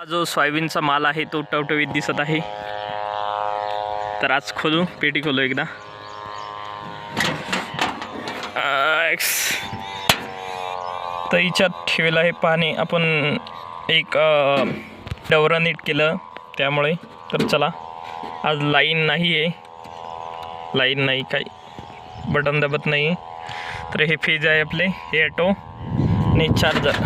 हा जो सोयाबीनचा माल आहे तो टवटवीत दिसत आहे. तर आज खोलू पेटी खोलू एकदा. एक्स. तर हिच्यात ठेवलं आहे पाणी. आपण एक डवरा नीट केलं त्यामुळे. तर चला आज लाईन नाही आहे. लाईन नाही काही बटन दाबत नाही. तर हे फेज आहे आपले हे ॲटो आणि चार्जर.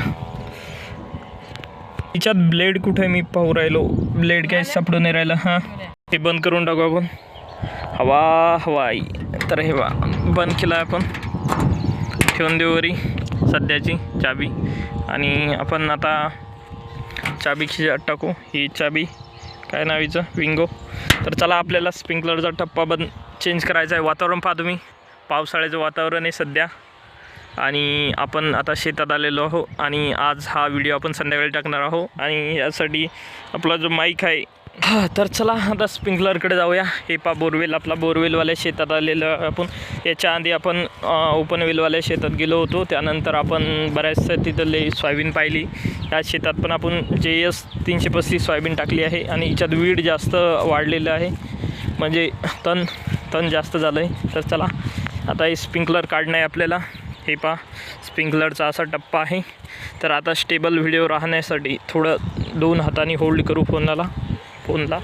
तिच्यात ब्लेड कुठे मी पाहू राहिलो? ब्लेड काय सापडून नाही राहिलं हां? ते बंद करून टाकू आपण. हवा हवाई. तर हे वा बंद केलं आपण. ठेवून देऊ वरी सध्याची चाबी. आणि आपण आता चाबी खिशात टाकू. ही चाबी काय नावीचं विंगो. तर चला आपल्याला स्प्रिंकलरचा टप्पा बंद चेंज करायचा आहे. वातावरण पहा तुम्ही. पावसाळ्याचं वातावरण आहे सध्या. आणि आपण आता शेतात आलेलो आहो आणि आज हा व्हिडिओ आपण संध्याकाळी टाकणार आहो. आणि यासाठी आपला जो माईक आहे हा, तर चला आता स्प्रिंकलरकडे जाऊया. हे पा बोरवेल आपला बोरवेलवाल्या शेतात आलेलं आपण. याच्या आधी आपण ओपनवेलवाल्या शेतात गेलो होतो. त्यानंतर आपण बऱ्याचशा तिथले सोयाबीन पाहिली. या शेतात पण आपण जे एस तीनशे पस्तीस सोयाबीन टाकली आहे आणि याच्यात वीड जास्त वाढलेलं आहे. म्हणजे तण तण जास्त झालं आहे तर चला आता हे स्प्रिंकलर काढणं आहे आपल्याला. हे पहा स्प्रिंकलरचा असा टप्पा आहे. तर आता स्टेबल व्हिडिओ राहण्यासाठी थोडं दोन हाताने होल्ड करू फोनला फोनला.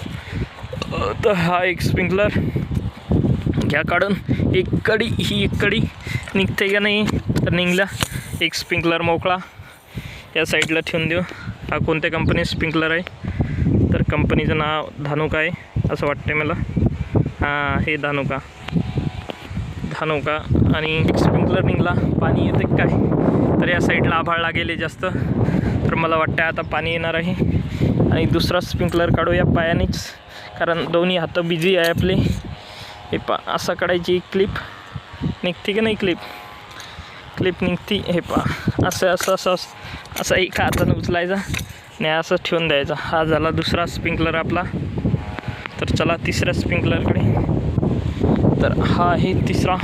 तर हा एक स्प्रिंकलर. घ्या काढून. एक कडी ही एक कडी. निघते का नाही? तर निघला. एक स्प्रिंकलर मोकळा. या साईडला ठेवून देऊ. हा कोणत्या कंपनी स्प्रिंकलर आहे? तर कंपनीचं नाव धानुका आहे असं वाटतं मला. हां हे धानुका. धानुका आणि एक स्प्रिंकलर पाणी येते काय? तर या साईडला आभाळ लागेल जास्त. तर मला वाटतं आता पाणी येणार आहे. आणि दुसरा स्प्रिंकलर काढूया पायानेच कारण दोन्ही हातं बिझी आहे आपले. हे पा असा काढायची एक क्लिप निघते की नाही क्लिप क्लिप निघती. हे पा असं असं असं असं असं हातानं उचलायचा आणि असं ठेवून द्यायचा. हा झाला दुसरा स्प्रिंकलर आपला. तर चला तिसऱ्या स्प्रिंकलरकडे. तर हा आहे तिसरा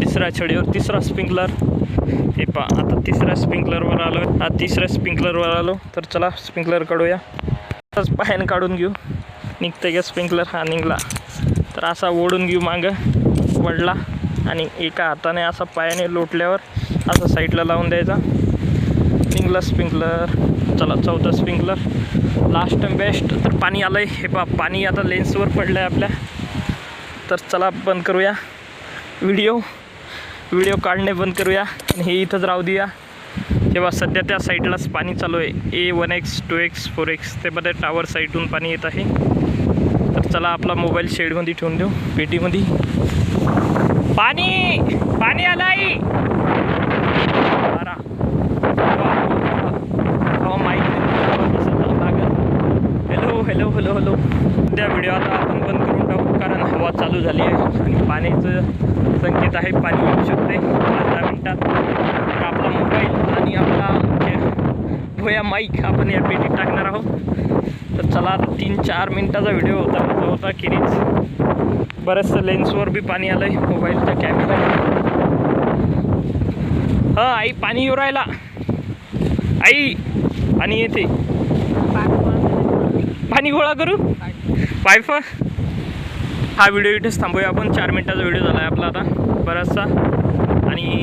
तिसऱ्या छडीवर तिसरा स्प्रिंकलर हे पा आता तिसऱ्या स्प्रिंकलरवर आलो हा तिसऱ्या स्प्रिंकलरवर आलो तर चला स्प्रिंकलर काढूया. आताच पायानं काढून घेऊ. निघते का स्प्रिंकलर हा निघला. तर असा ओढून घेऊ मागं वडला. आणि एका हाताने असा पायाने लोटल्यावर असं साईडला लावून द्यायचा. निघला स्प्रिंकलर चला चौथा स्प्रिंकलर लास्ट बेस्ट तर पाणी आलं आहे हे पा पाणी आता लेन्सवर पडलं आहे आपल्या. तर चला बंद करूया व्हिडिओ. व्हिडिओ काढणे बंद करूया आणि हे इथंच राहू देऊया. तेव्हा सध्या त्या साईडलाच पाणी चालू आहे. A one X two X four X ते मध्ये टावर साईडून पाणी येत आहे. तर चला आपला मोबाईल शेडमध्ये ठेवून देऊ पेटीमध्ये. पाणी! पाणी आलाय! हॅलो हॅलो हॅलो हॅलो त्या व्हिडिओ आता आपण बंद करून टाकू. कारण हवा चालू झाली आहे आणि पाण्याचं संकेत आहे पाणी येऊ शकते. दहा मिनिटात तर आपला मोबाईल आणि आपला भोया माईक आपण या पेटीत टाकणार आहोत. तर चला तीन चार मिनिटाचा व्हिडिओ होता तो होता किरीच बऱ्याचशा लेन्सवर बी पाणी आलं आहे मोबाईलच्या कॅमेरा हां आई पाणी येऊ राहिला. आई पाणी येते. पाणी गोळा करू. पाईप हा व्हिडिओ इथेच थांबूया आपण. चार मिनटाचा व्हिडिओ झाला आहे आपला आता. बराचसा. आणि